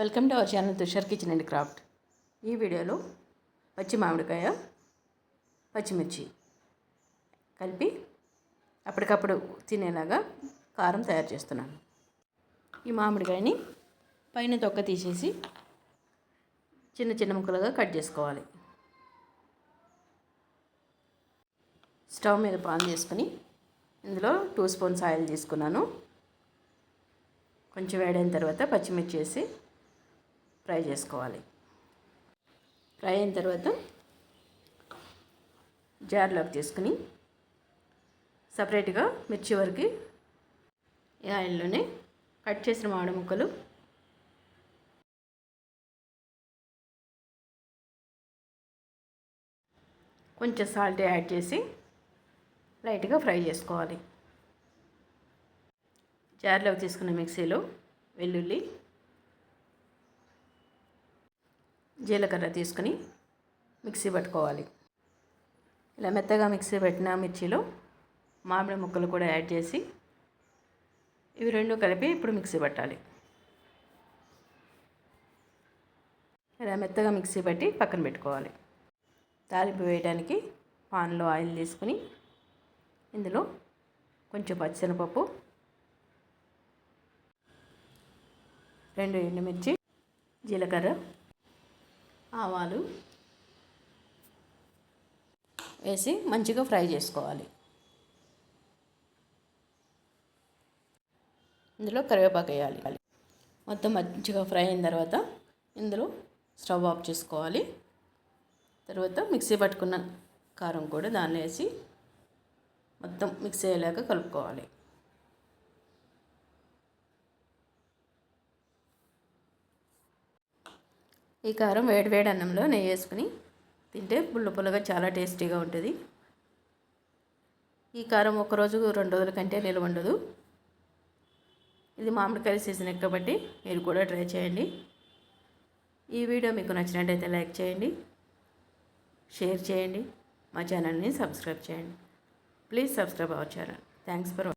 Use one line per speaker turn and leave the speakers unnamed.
Welcome to our channel Tushar kitchen and craft. ఈ వీడియోలో పచ్చి మామిడికాయ పచ్చిమిర్చి కలిపి అప్పటికప్పుడు తినేలాగా కారం తయారు చేస్తున్నాను. ఈ మామిడికాయని పైన తొక్క తీసేసి చిన్న చిన్న ముక్కలుగా కట్ చేసుకోవాలి. స్టవ్ మీద పాన్ చేసుకుని ఇందులో టూ స్పూన్స్ ఆయిల్ తీసుకున్నాను. కొంచెం వేడైన తర్వాత పచ్చిమిర్చి వేసి ఫ్రై చేసుకోవాలి. ఫ్రై అయిన తర్వాత జార్లోకి తీసుకుని సపరేట్గా మిర్చి వరకు ఈ ఆయిల్లోనే కట్ చేసిన మామిడి ముక్కలు కొంచెం సాల్ట్ యాడ్ చేసి లైట్గా ఫ్రై చేసుకోవాలి. జార్లోకి తీసుకున్న మిక్సీలో వెల్లుల్లి జీలకర్ర తీసుకుని మిక్సీ పట్టుకోవాలి. ఇలా మెత్తగా మిక్సీ పెట్టిన మిర్చిలో మామిడి ముక్కలు కూడా యాడ్ చేసి ఇవి రెండు కలిపి ఇప్పుడు మిక్సీ పట్టాలి. ఇలా మెత్తగా మిక్సీ పట్టి పక్కన పెట్టుకోవాలి. తాలింపు వేయడానికి పాన్లో ఆయిల్ తీసుకుని ఇందులో కొంచెం పచ్చిశనగపప్పు రెండు ఎండుమిర్చి జీలకర్ర ఆవాలు వేసి మంచిగా ఫ్రై చేసుకోవాలి. ఇందులో కరివేపాకు వేయాలి. మొత్తం మంచిగా ఫ్రై అయిన తర్వాత ఇందులో స్టవ్ ఆఫ్ చేసుకోవాలి. తర్వాత మిక్సీ పట్టుకున్న కారం కూడా దాన్ని వేసి మొత్తం మిక్స్ అయ్యేలాగా కలుపుకోవాలి. ఈ కారం వేడి వేడి అన్నంలో నెయ్యి వేసుకుని తింటే పుల్ల పుల్లగా చాలా టేస్టీగా ఉంటుంది. ఈ కారం ఒకరోజు రెండు రోజుల కంటే నిల్వ ఉండదు. ఇది మామిడికాయ సీజన్ కాబట్టి మీరు కూడా ట్రై చేయండి. ఈ వీడియో మీకు నచ్చినట్టయితే లైక్ చేయండి షేర్ చేయండి మా ఛానల్ని సబ్స్క్రైబ్ చేయండి. Please subscribe our channel. Thanks for